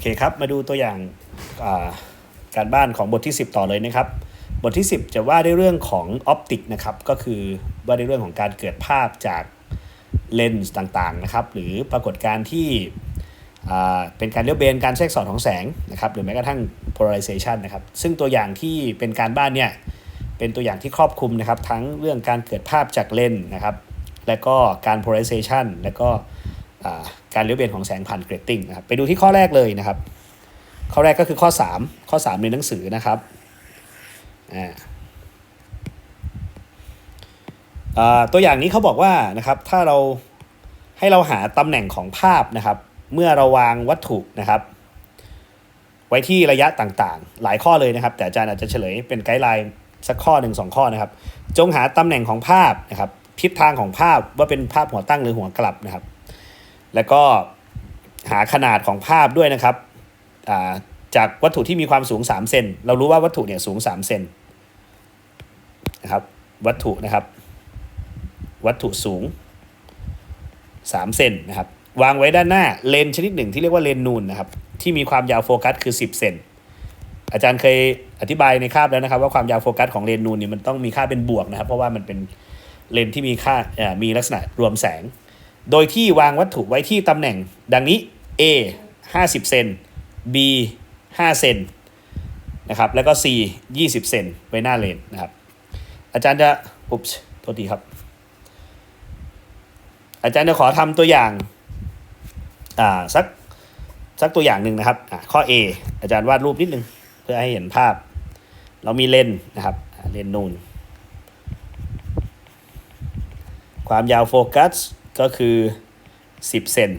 เคครับ มาดูตัวอย่างาการบ้านของบทที่ 10 ต่อเลยนะครับ บทที่ 10 จะว่าด้เรื่องของออปติกนะครับ ก็คือว่าด้เรื่องของการเกิดภาพจากเลนส์ต่างๆนะครับ หรือปรากฏการณ์ที่เป็นการเลี้ยวเบนการแทรกซ้อนของแสงนะครับ หรือแม้กระทั่ง polarization นะครับ ซึ่งตัวอย่างที่เป็นการบ้านเนี่ย เป็นตัวอย่างที่ครอบคลุมนะครับ ทั้งเรื่องการเกิดภาพจากเลนส์นะครับ และก็การ polarization และก็ การเลี้ยวเบนของแสงผ่านเกรดติ้งนะครับไปดูที่ข้อแรกเลยนะครับ ข้อแรกก็คือข้อ 3 ข้อ 3 ในหนังสือนะครับตัวอย่างนี้เขาบอกว่านะครับถ้าเราให้เราหาตำแหน่งของภาพนะครับ เมื่อเราวางวัตถุนะครับ ไว้ที่ระยะต่างๆ หลายข้อเลยนะครับ แต่อาจารย์อาจจะเฉลยเป็นไกด์ไลน์สักข้อหนึ่งสองข้อนะครับ จงหาตำแหน่งของภาพนะครับทิศทางของภาพว่าเป็นภาพหัวตั้งหรือหัวกลับนะครับ แล้วก็หาขนาดของภาพด้วยนะครับาจากวัตถุที่มีความสูง 3 เซน เรารู้ว่าวัตถุเนี่ยสูง 3 เซนนะครับ วัตถุนะครับ วัตถุสูง 3 เซนนะครับ วางไว้ด้านหน้าเลนชนิดหนึ่งที่เรียกว่าเลนนูนนะครับ ที่มีความยาวโฟกัสคือ 10 เซน อาจารย์เคยอธิบายในคาบแล้วนะครับ ว่าความยาวโฟกัสของเลนนูนเนี่ยมันต้องมีค่าเป็นบวกนะครับ เพราะว่ามันเป็นเลนที่มีค่ามีลักษณะรวมแสง โดยที่วางวัตถุไว้ที่ตำแหน่ง ดังนี้ A 50 เซน B 5 เซนนะครับ แล้วก็ C 20 เซนไว้หน้าเลนนะครับ อาจารย์จะอุ๊บโทษทีครับ อาจารย์จะขอทำตัวอย่างอ่าสักสักตัวอย่างหนึ่งนะครับอข้อ A อาจารย์วาดรูปนิดนึง เพื่อให้เห็นภาพ เรามีเลนนะครับเลนนูนความยาวโฟกัส ก็คือ 10 เซน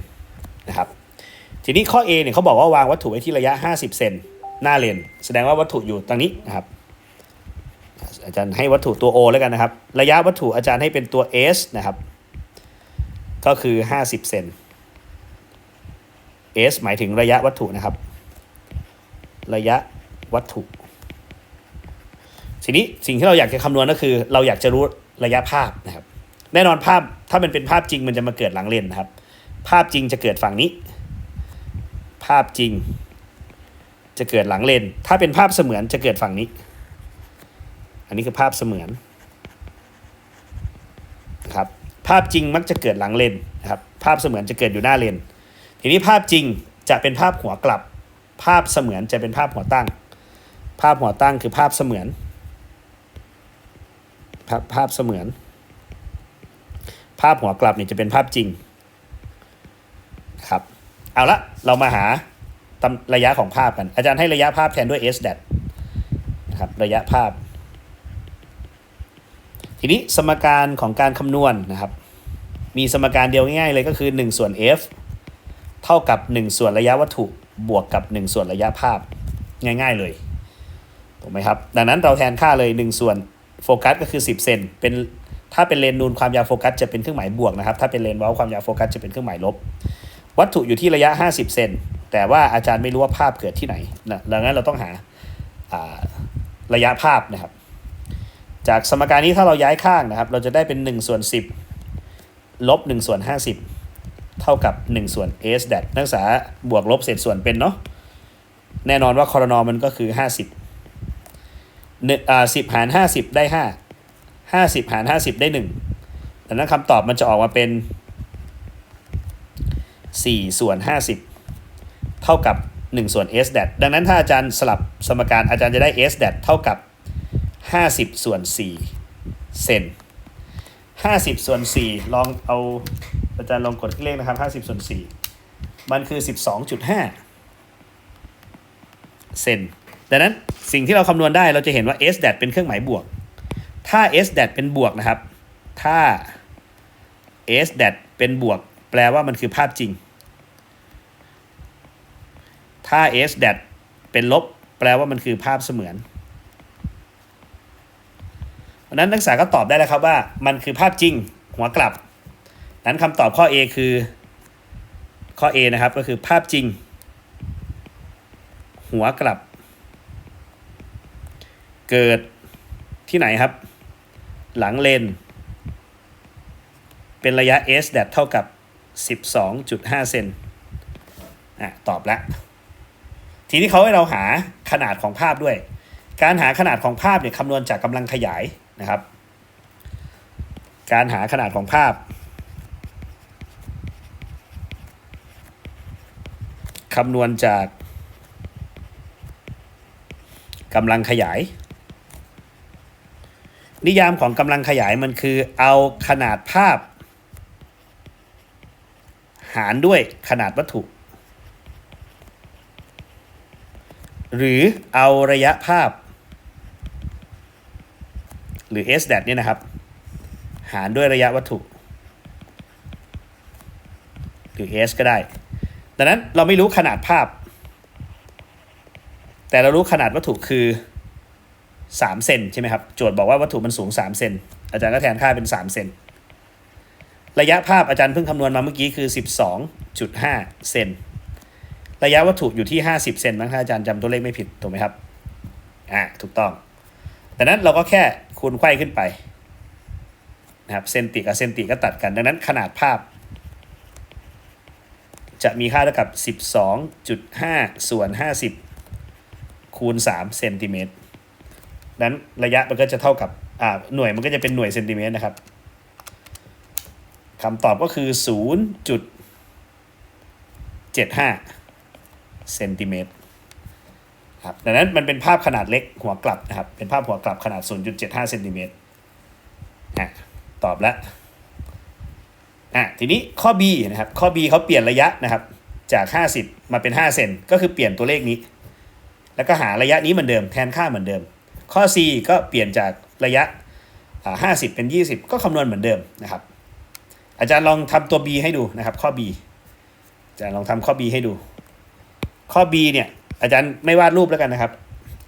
นะครับ ทีนี้ข้อ A เนี่ยเขาบอกว่าวางวัตถุไว้ที่ระยะ 50 เซนหน้าเลน แสดงว่าวัตถุอยู่ตรงนี้นะครับ อาจารย์ให้วัตถุตัว O แล้วกันนะครับ ระยะวัตถุอาจารย์ให้เป็นตัว S นะครับ ก็คือ 50 เซน S หมายถึงระยะวัตถุนะครับ ระยะวัตถุ ทีนี้สิ่งที่เราอยากจะคำนวณก็คือ เราอยากจะรู้ระยะภาพนะครับ แน่นอนภาพถ้ามันเป็นภาพจริงมันจะมาเกิดหลังเลนนะครับ ภาพจริงจะเกิดฝั่งนี้ ภาพจริง จะเกิดหลังเลน ถ้าเป็นภาพเสมือนจะเกิดฝั่งนี้ อันนี้คือภาพเสมือนนะครับภาพจริงมักจะเกิดหลังเลนนะครับภาพเสมือนจะเกิดอยู่หน้าเลน ทีนี้ภาพจริงจะเป็นภาพหัวกลับ ภาพเสมือนจะเป็นภาพหัวตั้ง ภาพหัวตั้งคือภาพเสมือนภาพภาพเสมือน ภาพหัวกลับเนี่ยจะเป็นภาพจริงครับเอาละเรามาหาตำระยะของภาพกัน อาจารย์ให้ระยะภาพแทนด้วย s d a t นะครับระยะภาพ ทีนี้สมการของการคำนวณนะครับ มีสมการเดียวง่ายๆเลยก็คือ 1 ส่วน f เท่ากับ 1 ส่วนระยะวัตถุบวกกับ 1 ส่วนระยะภาพง่ายๆเลยถูกไหมครับ ดังนั้นเราแทนค่าเลย 1 ส่วนโฟกัสก็คือ 10 เซนเป็น ถ้าเป็นเลนนูนความยาวโฟกัสจะเป็นเครื่องหมายบวกนะครับ ถ้าเป็นเลนเว้าความยาวโฟกัสจะเป็นเครื่องหมายลบ วัตถุอยู่ที่ระยะ 50 เซน แต่ว่าอาจารย์ไม่รู้ว่าภาพเกิดที่ไหนนะดังนั้นเราต้องหาระยะภาพนะครับ จากสมการนี้ถ้าเราย้ายข้างนะครับ เราจะได้เป็น1ส่วน10ลบ1ส่วน50 เท่ากับ1ส่วน s แดดนักศึกษาบวกลบเศษส่วนเป็นเนาะ แน่นอนว่าคอรนอมันก็คือ 50หนึ่งอ่าสิบหาร 50 ได้ 5 50 หาร 50 ได้ 1 ดังนั้นคำตอบมันจะออกมาเป็น 4 ส่วน 50 เท่ากับ 1 ส่วน s แดดดังนั้นถ้าอาจารย์สลับสมการอาจารย์จะได้ s แดดเท่ากับ 50 ส่วน 4 เซน50 ส่วน 4 ลองเอาอาจารย์ลองกดเลขนะครับ 50 ส่วน 4 มันคือ 12.5 เซนดังนั้นสิ่งที่เราคำนวณได้เราจะเห็นว่า s แดดเป็นเครื่องหมายบวก ถ้า s แดดเป็นบวกนะครับ ถ้า s แดดเป็นบวก แปลว่ามันคือภาพจริง ถ้า s แดดเป็นลบ แปลว่ามันคือภาพเสมือนเพราะนั้นนักศึกษาก็ตอบได้แล้วครับว่ามันคือภาพจริงหัวกลับ นั้นคำตอบข้อ A คือข้อ A นะครับก็คือภาพจริง หัวกลับ เกิดที่ไหนครับ หลังเลน เป็นระยะ s แดดเท่ากับ 12.5 เซนอะตอบแล้ว ทีนี้เขาให้เราหาขนาดของภาพด้วย การหาขนาดของภาพเนี่ยคำนวณจากกำลังขยายนะครับ การหาขนาดของภาพคำนวณจากกำลังขยาย นิยามของกำลังขยายมันคือเอาขนาดภาพ หารด้วยขนาดวัตถุ หรือเอาระยะภาพ หรือ s เนี่ยนะครับ หารด้วยระยะวัตถุ หรือ s ก็ได้ ดังนั้นเราไม่รู้ขนาดภาพ แต่เรารู้ขนาดวัตถุคือ 3เซนใช่ไหมครับ โจทย์บอกว่าวัตถุมันสูง 3 เซน อาจารย์ก็แทนค่าเป็น 3 เซน ระยะภาพอาจารย์เพิ่งคำนวณมาเมื่อกี้คือ 12.5 เซน ระยะวัตถุอยู่ที่ 50 เซนมั้งถ้าอาจารย์จำตัวเลขไม่ผิด ถูกไหมครับ อ่า ถูกต้อง ดังนั้นเราก็แค่คูณไขว้ขึ้นไปนะครับ เซนติกับเซนติก็ตัดกัน ดังนั้นขนาดภาพ จะมีค่าเท่ากับ 12.5 ส่วน 50 คูณ 3 เซนติเมตร นั้นระยะมันก็จะเท่ากับอ่าหน่วยมันก็จะเป็นหน่วยเซนติเมตรนะครับคำตอบก็คือ 0.75 เซนติเมตรครับดังนั้นมันเป็นภาพขนาดเล็กหัวกลับนะครับ เป็นภาพหัวกลับขนาด 0.75 เซนติเมตรอะตอบแล้วอะทีนี้ข้อ B นะครับ ข้อ B เขาเปลี่ยนระยะนะครับ จาก 50 มาเป็น 5 เซนก็คือเปลี่ยนตัวเลขนี้ แล้วก็หาระยะนี้เหมือนเดิมแทนค่าเหมือนเดิม ข้อ C ก็เปลี่ยนจากระยะอ่า50 เป็น 20 ก็คำนวณเหมือนเดิมนะครับ อาจารย์ลองทำตัว B ให้ดูนะครับ ข้อ B อาจารย์ลองทำข้อ B ให้ดู ข้อ B เนี่ย อาจารย์ไม่วาดรูปแล้วกันนะครับ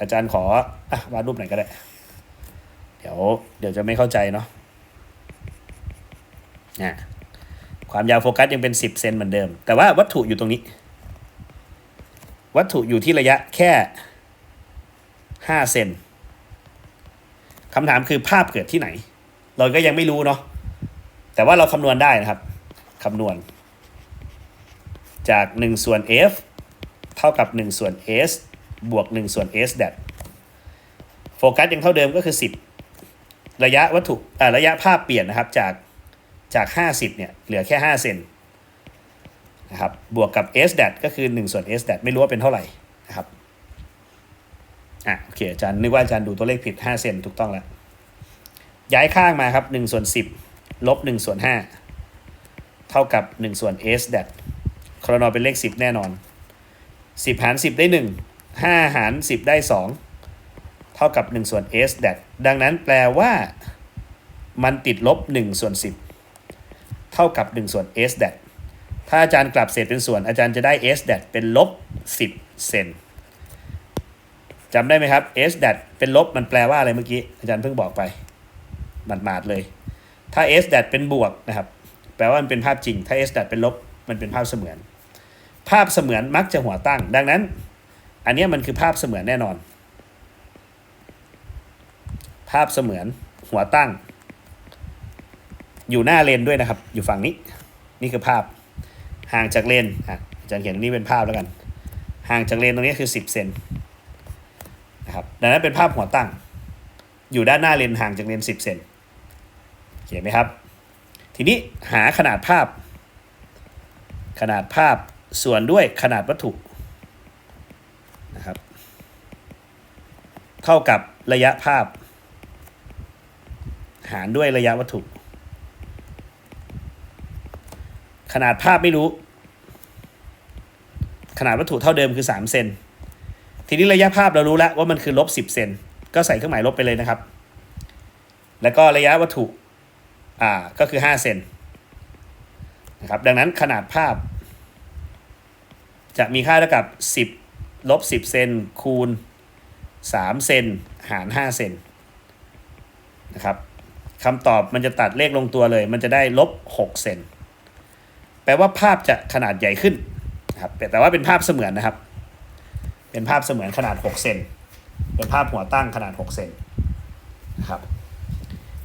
อาจารย์ขออวาดรูปไหนอยก็ได้ เดี๋ยวเดี๋ยวจะไม่เข้าใจเนาะอะความยาวโฟกัสยังเป็น 10 เซนเหมือนเดิม แต่ว่าวัตถุอยู่ตรงนี้ วัตถุอยู่ที่ระยะแค่ 5 เซน คำถามคือภาพเกิดที่ไหน เราก็ยังไม่รู้เนาะแต่ว่าเราคำนวณได้นะครับคำนวณ จาก 1 ส่วน f เท่ากับ 1 ส่วน s บวก 1 ส่วน s แดดโฟกัสยังเท่าเดิมก็คือ 10 ระยะวัตถุระยะภาพเปลี่ยนนะครับจากจาก 50 เนี่ย เหลือแค่ 5 เซนนะครับบวกกับ s แดดก็คือ 1 ส่วน s แดดไม่รู้ว่าเป็นเท่าไหร่นะครับ อะโอเคอาจารย์นึกว่าอาจารย์ดูตัวเลขผิด 5 เซนถูกต้องแล้ว ย้ายข้างมาครับ1ส่วน10ลบ1ส่วน5เท่ากับ1ส่วน s แดดครนเป็นเลข 10 แน่นอน 10 หาร 10 ได้ 1 5 หาร 10 ได้ 2 เท่ากับ1ส่วน s แดดดังนั้นแปลว่ามันติดลบ1ส่วน10 เท่ากับ1ส่วน s แดดถ้าอาจารย์กลับเศษเป็นส่วนอาจารย์จะได้ s แดดเป็นลบ 10 เซน จำได้ไหมครับ s แดดเป็นลบมันแปลว่าอะไรเมื่อกี้ อาจารย์เพิ่งบอกไปหมาดๆเลย ถ้า s แดดเป็นบวกนะครับ แปลว่ามันเป็นภาพจริง ถ้า s แดดเป็นลบมันเป็นภาพเสมือน ภาพเสมือนมักจะหัวตั้ง ดังนั้น อันนี้มันคือภาพเสมือนแน่นอน ภาพเสมือนหัวตั้ง อยู่หน้าเลนด้วยนะครับ อยู่ฝั่งนี้ นี่คือภาพห่างจากเลนอะอาจารย์เขียนตรงนี้เป็นภาพแล้วกัน ห่างจากเลนตรงนี้คือ 10เซน นะครับดังนั้นเป็นภาพหัวตั้ง อยู่ด้านหน้าเลนห่างจากเลน 10 เซนเขียนไหมครับ ทีนี้หาขนาดภาพ ขนาดภาพส่วนด้วยขนาดวัตถุนะครับ เท่ากับระยะภาพ หารด้วยระยะวัตถุ ขนาดภาพไม่รู้ ขนาดวัตถุเท่าเดิมคือ 3 เซน ทีนี้ระยะภาพเรารู้แล้วว่ามันคือลบ10เซนก็ใส่เครื่องหมายลบไปเลยนะครับ แล้วก็ระยะวัตถุอ่าก็คือ5เซนนะครับดังนั้นขนาดภาพ จะมีค่าเท่ากับ 10ลบ10เซนคูณ3เซนหาร5เซนนะครับคำตอบมันจะตัดเลขลงตัวเลย มันจะได้ลบ6เซนแปลว่าภาพจะขนาดใหญ่ขึ้นนะครับแต่ว่าเป็นภาพเสมือนนะครับ เป็นภาพเสมือนขนาด 6 เซน เป็นภาพหัวตั้งขนาด 6 เซนนะครับ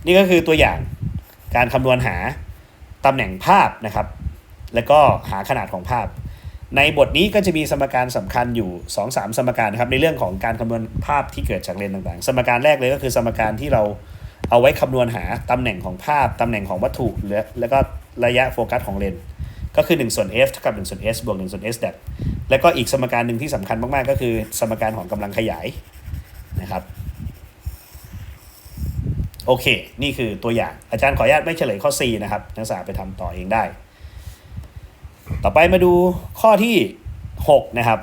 นี่ก็คือตัวอย่างการคำนวณหาตำแหน่งภาพนะครับ แล้วก็หาขนาดของภาพ ในบทนี้ก็จะมีสมการสำคัญอยู่ 2-3 สมการนะครับในเรื่องของการคำนวณภาพที่เกิดจากเลนต่างๆ สมการแรกเลยก็คือสมการที่เราเอาไว้คำนวณหาตำแหน่งของภาพตำแหน่งของวัตถุและแล้วก็ระยะโฟกัสของเลน ก็คือ1ส่วน f เท่ากับ1ส่วน s บวก1ส่วน s ดั แล้วก็อีกสมการหนึ่งที่สำคัญมากๆ ก็คือ สมการของกำลังขยายนะครับโอเค นี่คือตัวอย่างอาจารย์ขออนุญาตไม่เฉลยข้อ C นะครับ นักศึกษาไปทำต่อเองได้ ต่อไปมาดูข้อที่ 6 นะครับ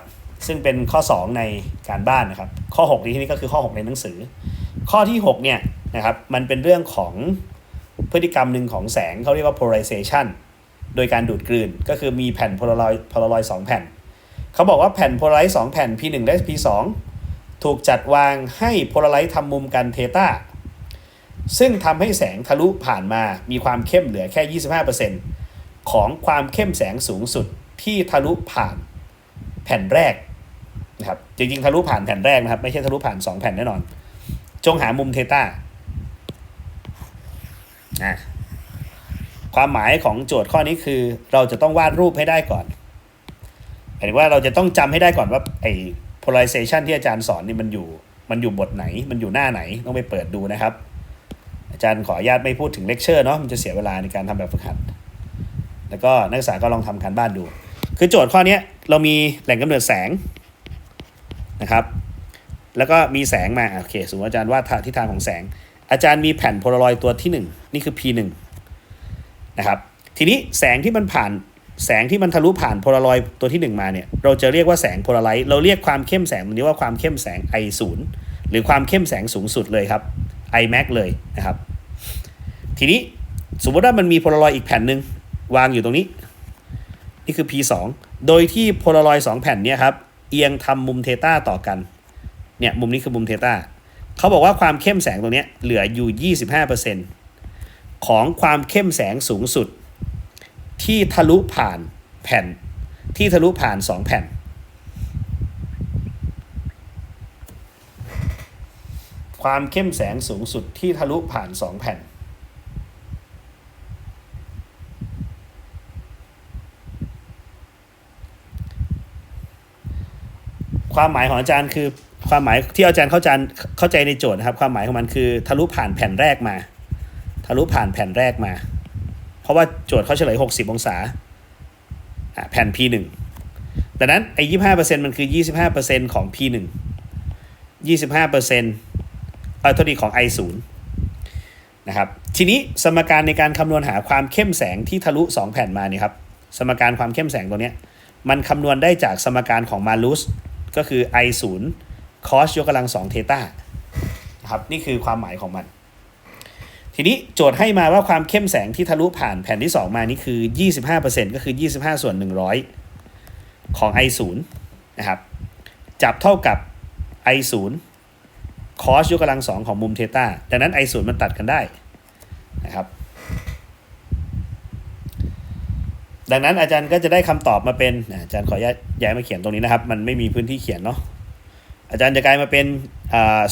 ซึ่งเป็นข้อ 2 ในการบ้านนะครับ ข้อ 6 ในที่นี้ก็คือข้อ 6 ในหนังสือ ข้อที่ 6 เนี่ยนะครับ มันเป็นเรื่องของพฤติกรรมหนึ่งของแสงเขาเรียกว่า polarization โดยการดูดกลืน ก็คือมีแผ่น polaroid polaroid 2แผ่น เขาบอกว่าแผ่น polaroid 2แผ่น P1 และ P2 ถูกจัดวางให้ polaroid ทำมุมกันเทต้าซึ่งทำให้แสงทะลุผ่านมามีความเข้มเหลือแค่ 25%ของความเข้มแสงสูงสุดที่ทะลุผ่านแผ่นแรกนะครับจริงๆทะลุผ่านแผ่นแรกนะครับ ไม่ใช่ทะลุผ่าน 2 แผ่นแน่นอน จงหามุมเทต้าอะความหมายของโจทย์ข้อนี้คือเราจะต้องวาดรูปให้ได้ก่อนายถึงว่าเราจะต้องจำให้ได้ก่อนว่าไอ้ polarization ที่อาจารย์สอนนี่มันอยู่มันอยู่บทไหน มันอยู่หน้าไหนต้องไปเปิดดูนะครับ อาจารย์ขออนุญาตไม่พูดถึงเลคเชอร์เนาะมันจะเสียเวลาในการทำแบบฝึกหัด แล้วก็นักศึกษาก็ลองทำการบ้านดู คือโจทย์ข้อนี้เรามีแหล่งกำเนิดแสงนะครับ แล้วก็มีแสงมาโอเคสมมติอาจารย์วาดทิศทางของแสง อาจารย์มีแผ่นโพลารอยตัวที่ 1 นี่คือ P1 นะครับทีนี้แสงที่มันผ่าน แสงที่มันทะลุผ่านโพลารอยด์ตัวที่ 1 มาเนี่ยเราจะเรียกว่าแสงโพลาไรต์เราเรียกความเข้มแสงตรงนี้ว่าความเข้มแสง I0 หรือความเข้มแสงสูงสุดเลยครับ imax เลยนะครับ ทีนี้สมมติว่ามันมีโพลารอยด์อีกแผ่นหนึ่งวางอยู่ตรงนี้ นี่คือ P2 โดยที่โพลารอยด์2แผ่นเนี่ยครับเอียงทำมุมเทต้าต่อกันเนี่ยมุมนี้คือมุมเทต้าเขาบอกว่าความเข้มแสงตรงเนี้ยเหลืออยู่ 25%ของความเข้มแสงสูงสุด ที่ทะลุผ่านแผ่น ที่ทะลุผ่าน 2 แผ่น ความเข้มแสงสูงสุดที่ทะลุผ่าน 2 แผ่น ความหมายของอาจารย์คือความหมายที่อาจารย์เข้าใจเข้าใจในโจทย์นะครับ ความหมายของมันคือทะลุผ่านแผ่นแรกมา ทะลุผ่านแผ่นแรกมา เพราะว่าโจทย์เขาเฉลย 60 องศาแผ่น P1 ดังนั้นไอ้25%มันคือ 25%ของ P1 25%เอ่อโทษทีของ I0 นะครับ ทีนี้สมการในการคำนวณหาความเข้มแสงที่ทะลุ 2 แผ่นมาเนี่ยครับ สมการความเข้มแสงตัวเนี้ย มันคำนวณได้จากสมการของมาลูสก็คือ I0 cos ยกกำลัง2เทต้านะครับ นี่คือความหมายของมัน ทีนี้โจทย์ให้มาว่าความเข้มแสงที่ทะลุผ่านแผ่นที่ 2 มานี่คือ 25%ก็คือ 25 ส่วน 100 ของ I0 นะครับ จับเท่ากับ I0 cos ยกกำลัง2ของมุมเทต้าดังนั้น I0 มันตัดกันได้นะครับ ดังนั้นอาจารย์ก็จะได้คำตอบมาเป็น อาจารย์ขอย้ายย้ายมาเขียนตรงนี้นะครับ มันไม่มีพื้นที่เขียนเนาะ อาจารย์จะกลายมาเป็นอ่า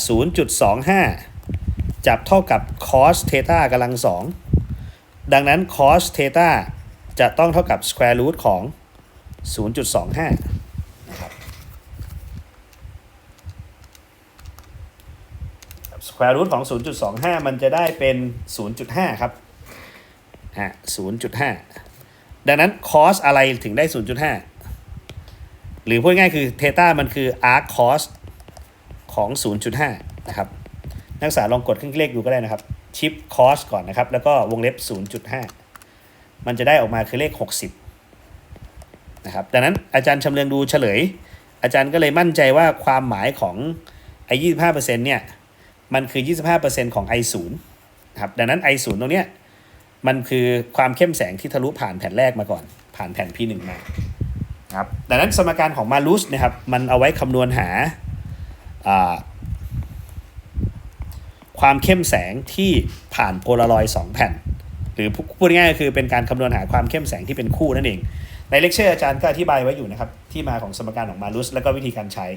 0.25 จับเท่ากับ cos เทต้ากำลังสองดังนั้น cos เทต้าจะต้องเท่ากับ square root ของ 0.25 นะครับ square root ของ 0.25 มันจะได้เป็น 0.5 ครับอะ0.5 ดังนั้น cos อะไรถึงได้ 0.5 หรือพูดง่ายคือเทต้ามันคือ arc cos ของ 0.5 นะครับ นักศึกษาลองกดเครื่องเลขดูก็ได้นะครับชิป cos ก่อนนะครับ แล้วก็วงเล็บ 0.5 มันจะได้ออกมาคือเลข 60นะครับดังนั้นอาจารย์ชำเลืองดูเฉลย อาจารย์ก็เลยมั่นใจว่าความหมายของไอ้25%เนี่ย มันคือ 25%ของ I0 นะครับดังนั้น I0 ตรงเนี้ยมันคือความเข้มแสงที่ทะลุผ่านแผ่นแรกมาก่อน ผ่านแผ่น P1 มานะครับดังนั้นสมการของมาลูสนะครับมันเอาไว้คำนวณหาอ่า ความเข้มแสงที่ผ่านโพลารอยด์2แผ่น หรือพูดง่ายๆก็คือเป็นการคำนวณหาความเข้มแสงที่เป็นคู่นั่นเอง ในเลคเชอร์อาจารย์ก็อธิบายไว้อยู่นะครับ ที่มาของสมการของมาลูสแล้วก็วิธีการใช้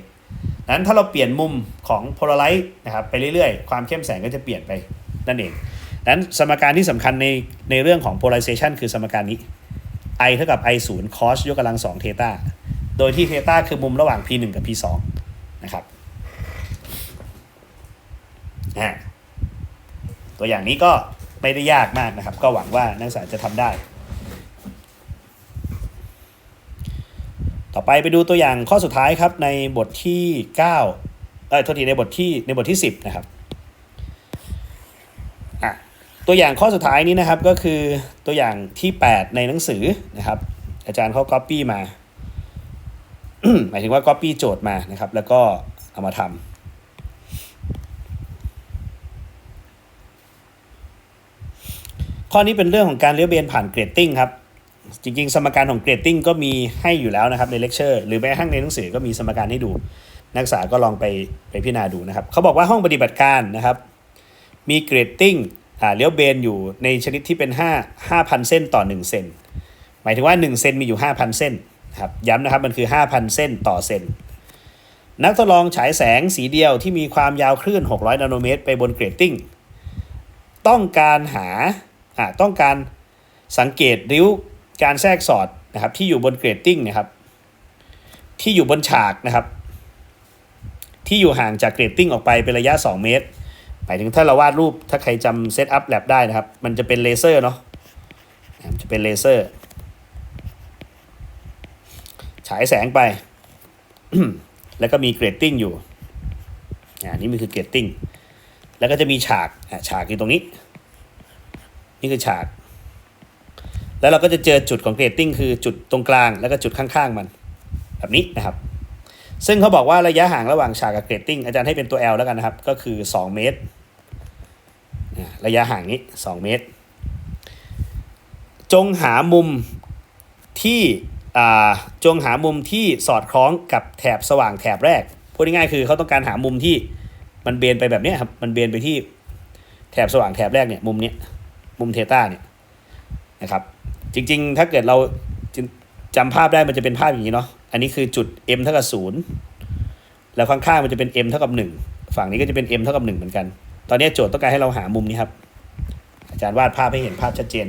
นั้นถ้าเราเปลี่ยนมุมของโพลาไรต์นะครับไปเรื่อยๆ ความเข้มแสงก็จะเปลี่ยนไปนั่นเองนั้นสมการที่สำคัญในในเรื่องของ polarization คือสมการนี้ i เท่ากับ i 0 cos ยกกำลัง2เทต้าโดยที่เทต้าคือมุมระหว่าง p 1กับ p 2นะครับอ่า ตัวอย่างนี้ก็ไม่ได้ยากมากนะครับ ก็หวังว่านักศึกษาจะทำได้ ต่อไปไปดูตัวอย่างข้อสุดท้ายครับในบทที่ 9 เอ้ยโทษทีในบทที่ในบทที่ 10 นะครับตัวอย่างข้อสุดท้ายนี้นะครับก็คือตัวอย่างที่ 8 ในหนังสือนะครับ อาจารย์เขา copy มา หมายถึงว่า copy โจทย์มานะครับ แล้วก็เอามาทำ ข้อนี้เป็นเรื่องของการเลี้ยวเบนผ่านเกรดติ้งครับ จริงๆ สมการของเกรดติ้งก็มีให้อยู่แล้วนะครับในเลคเชอร์หรือแม้กระทั่งในหนังสือก็มีสมการให้ดู นักศึกษาก็ลองไปไปพิจารณาดูนะครับเขาบอกว่าห้องปฏิบัติการนะครับ มีเกรดติ้งเลี้ยวเบนอยู่ในชนิดที่เป็น 5 5,000 เส้นต่อ 1 เซนหมายถึงว่า 1 เซนมีอยู่ 5,000 เส้นครับย้ำนะครับมันคือ 5,000 เส้นต่อเซนนักทดลองฉายแสงสีเดียวที่มีความยาวคลื่น 600 นาโนเมตร ไปบนเกรดติ้ง ต้องการหา ต้องการสังเกตริ้วการแทรกสอดนะครับที่อยู่บนเกรดติ้งนะครับที่อยู่บนฉากนะครับที่อยู่ห่างจากเกรดติ้งออกไปเป็นระยะ 2 เมตรหมายถึงถ้าเราวาดรูปถ้าใครจำเซตอัพแลบได้นะครับ มันจะเป็นเลเซอร์เนาะจะเป็นเลเซอร์ ฉายแสงไป แล้วก็มีเกรดติ้งอยู่อ่านี่มันคือเกรดติ้งแล้วก็จะมีฉากฉากอยู่ตรงนี้ นี่คือฉาก แล้วเราก็จะเจอจุดของเกรดติ้งคือจุดตรงกลางแล้วก็จุดข้างๆมัน แบบนี้นะครับ ซึ่งเขาบอกว่าระยะห่างระหว่างฉากกับเกรดติ้งอาจารย์ให้เป็นตัว L แล้วกันนะครับ ก็คือ 2 เมตร ระยะห่างนี้ 2 เมตร จงหามุมที่จงหามุมที่สอดคล้องกับแถบสว่างแถบแรกพูดง่ายๆคือเขาต้องการหามุมที่มันเบนไปแบบนี้ครับ มันเบนไปที่แถบสว่างแถบแรกเนี่ยมุมเนี้ย มุมเทต้าเนี่ยนะครับ จริงๆ ถ้าเกิดเราจำภาพได้มันจะเป็นภาพอย่างนี้เนาะอันนี้คือจุด m เท่ากับศูนย์แล้วข้างๆมันจะเป็น m เท่ากับหนึ่งฝั่งนี้ก็จะเป็น m เท่ากับหนึ่งเหมือนกัน ตอนนี้โจทย์ต้องการให้เราหามุมนี้ครับ อาจารย์วาดภาพให้เห็นภาพชัดเจน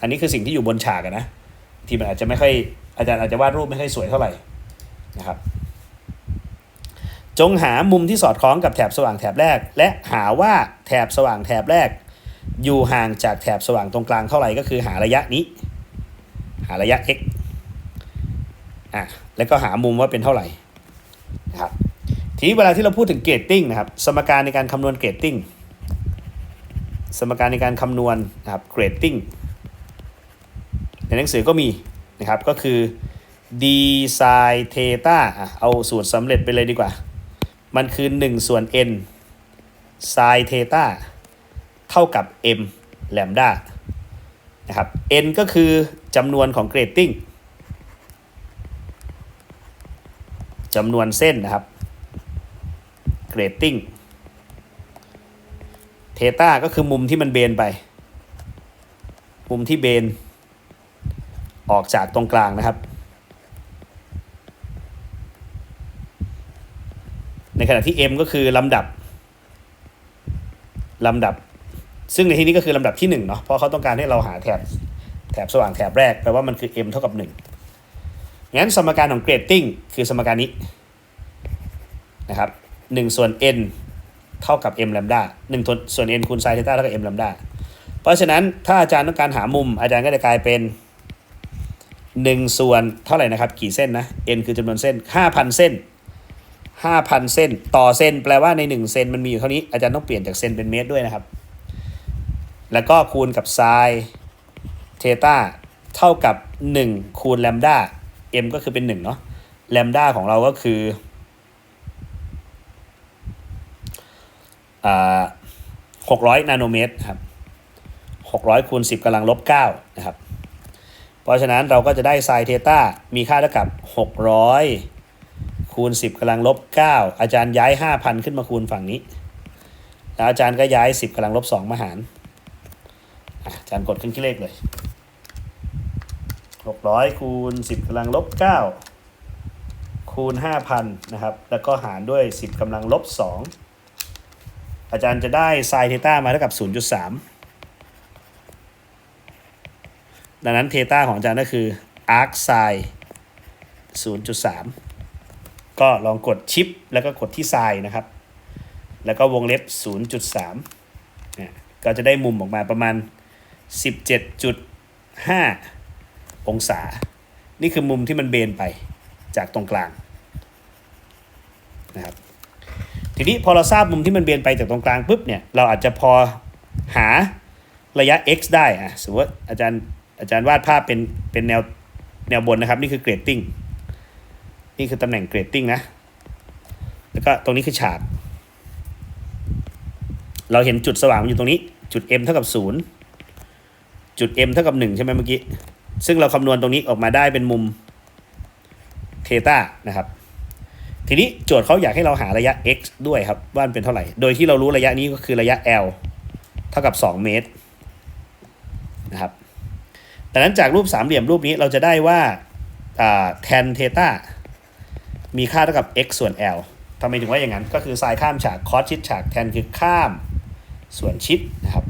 อันนี้คือสิ่งที่อยู่บนฉากนะที่มันอาจจะไม่ค่อยอาจารย์อาจจะวาดรูปไม่ค่อยสวยเท่าไหร่นะครับ จงหามุมที่สอดคล้องกับแถบสว่างแถบแรก และหาว่าแถบสว่างแถบแรก อยู่ห่างจากแถบสว่างตรงกลางเท่าไหร่ก็คือหาระยะนี้ หาระยะ x อะแล้วก็หามุมว่าเป็นเท่าไหร่นะครับทีนี้เวลาที่เราพูดถึงเกรดติ้งนะครับ สมการในการคำนวณเกรดติ้งสมการในการคำนวณนะครับเกรดติ้งในหนังสือก็มีนะครับก็คือ d sin theta อะเอาสูตรสำเร็จไปเลยดีกว่า มันคือ 1 ส่วน n sin theta เท่า ท่ากับ m แลมด้านะครับ n ก็คือจำนวนของเกรดติ้งจำนวนเส้นนะครับเกรดติ้งเทต้าก็คือมุมที่มันเบนไป มุมที่เบน ออกจากตรงกลางนะครับ ในขณะที่ m ก็คือลำดับลำดับ ซึ่งในที่นี้ก็คือลำดับที่1เนาะเพราะเขาต้องการให้เราหาแถบแถบสว่างแถบแรกแปลว่ามันคือ m เท่ากับ 1 งั้นสมการของเกรดติ้งคือสมการนี้นะครับ1ส่วน n เท่ากับ m แลมด้า1ส่วน n คูณไซน์เทต้าเท่ากับ m แลมด้าเพราะฉะนั้นถ้าอาจารย์ต้องการหามุม อาจารย์ก็จะกลายเป็น 1 ส่วนเท่าไหร่นะครับ กี่เส้นนะ n คือจำนวนเส้น 5,000 เส้น 5,000 เส้น ต่อเส้น แปลว่าใน 1 เซนมันมีอยู่เท่านี้อาจารย์ต้องเปลี่ยนจากเซนเป็นเมตรด้วยนะครับ แล้วก็คูณกับไซน์เทต้าเท่ากับ 1 คูณแลมด้า m ก็คือเป็น 1 เนาะแลมด้าของเราก็คืออ่า600นาโนเมตรครับ600คูณ10กำลังลบ9นะครับ เพราะฉะนั้นเราก็จะได้ไซน์เทต้ามีค่าเท่ากับ600คูณ10กำลังลบ9อาจารย์ย้าย5,000ขึ้นมาคูณฝั่งนี้ แล้วอาจารย์ก็ย้าย10กำลังลบ2มาหาร อะอาจารย์กดขึ้นที่เลขเลย600คูณ10กำลังลบ9คูณ5,000นะครับ แล้วก็หารด้วย10กำลังลบ2อาจารย์จะได้ไซน์เทต้ามาเท่ากับ0.3ดังนั้นเทต้าของอาจารย์ก็คือ arc sin 0.3ก็ลองกดชิปแล้วก็กดที่ทรายนะครับ แล้วก็วงเล็บ 0.3เนี่ยก็จะได้มุมออกมาประมาณ 17.5 องศา นี่คือมุมที่มันเบนไปจากตรงกลางนะครับทีนี้พอเราทราบมุมที่มันเบนไปจากตรงกลางปุ๊บเนี่ยเราอาจจะพอหาระยะ x ได้อะสมมติว่าอาจารย์อาจารย์วาดภาพเป็นเป็นแนวแนวบนนะครับ นี่คือเกรดติ้งนี่คือตำแหน่งเกรดติ้งนะ แล้วก็ตรงนี้คือฉาก เราเห็นจุดสว่างอยู่ตรงนี้ จุด m เท่ากับ 0 จุด m เท่ากับ 1 ใช่ไหมเมื่อกี้ ซึ่งเราคำนวณตรงนี้ออกมาได้เป็นมุมเทตานะครับ ทีนี้โจทย์เขาอยากให้เราหาระยะ x ด้วยครับ ว่ามันเป็นเท่าไหร่ โดยที่เรารู้ระยะนี้ก็คือระยะ l เท่ากับ 2 เมตรนะครับดังนั้นจากรูปสามเหลี่ยมรูปนี้เราจะได้ว่าแทนเทตามีค่าเท่ากับ x ส่วน l ทำไมถึงว่าอย่างนั้น ก็คือไซน์ข้ามฉากคอสชิดฉากแทนคือข้ามส่วนชิดนะครับ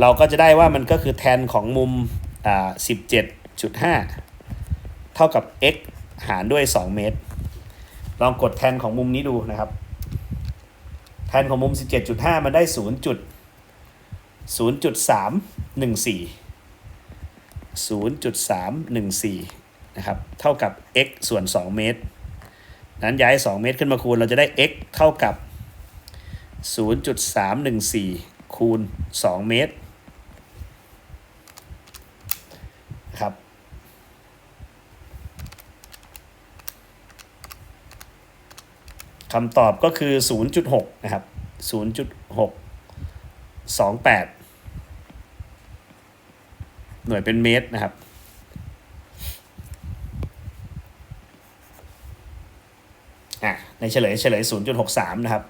เราก็จะได้ว่ามันก็คือแทนของมุมอ่า17.5 เท่ากับ x หารด้วย 2 เมตร ลองกดแทนของมุมนี้ดูนะครับ แทนของมุม 17.5 มันได้0จุด0.314 0.314 นะครับ เท่ากับ x ส่วน 2 เมตร นั้นย้าย 2 เมตรขึ้นมาคูณ เราจะได้ x เท่ากับ 0.314 คูณ 2 เมตรนะครับ คำตอบก็คือ 0.6 นะครับ 0.628 หน่วยเป็นเมตรนะครับ อะ ในเฉลยเฉลย 0.63 นะครับ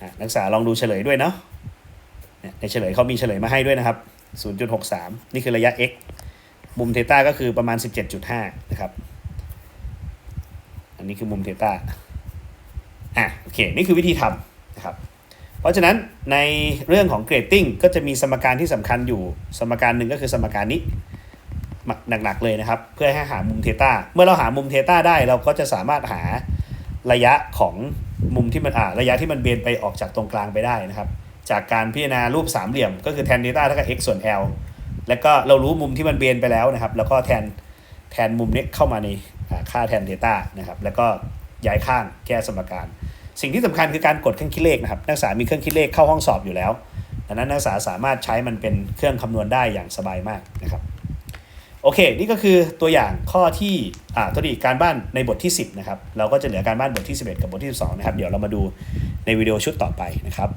อะนักศึกษาลองดูเฉลยด้วยเนาะเนี่ยในเฉลยเขามีเฉลยมาให้ด้วยนะครับ 0.63 นี่คือระยะ x มุมเทต้าก็คือประมาณ 17.5 นะครับ อันนี้คือมุมเทต้าอะโอเค นี่คือวิธีทำนะครับ เพราะฉะนั้นในเรื่องของเกรดติ้งก็จะมีสมการที่สำคัญอยู่ สมการหนึ่งก็คือสมการนี้หนักๆเลยนะครับ เพื่อให้หามุมเทต้าเมื่อเราหามุมเทต้าได้เราก็จะสามารถหาระยะของมุมที่มันอ่าระยะที่มันเบนไปออกจากตรงกลางไปได้นะครับ จากการพิจารณารูปสามเหลี่ยม ก็คือแทนเทต้าเท่ากับ x ส่วน l แล้วก็เรารู้มุมที่มันเบนไปแล้วนะครับ แล้วก็แทนแทนมุมนี้เข้ามาใน ค่าแทนเทต้านะครับแล้วก็ย้ายข้างแก้สมการ สิ่งที่สำคัญคือการกดเครื่องคิดเลขนะครับนักศึกษามีเครื่องคิดเลขเข้าห้องสอบอยู่แล้วดังนั้นนักศึกษาสามารถใช้มันเป็นเครื่องคำนวณได้อย่างสบายมากนะครับโอเค นี่ก็คือตัวอย่างข้อที่อ่าตัวดีการบ้านในบทที่ 10 นะครับ เราก็จะเหลือการบ้านบทที่ 11 กับบทที่ 12 นะครับ เดี๋ยวเรามาดูในวิดีโอชุดต่อไปนะครับ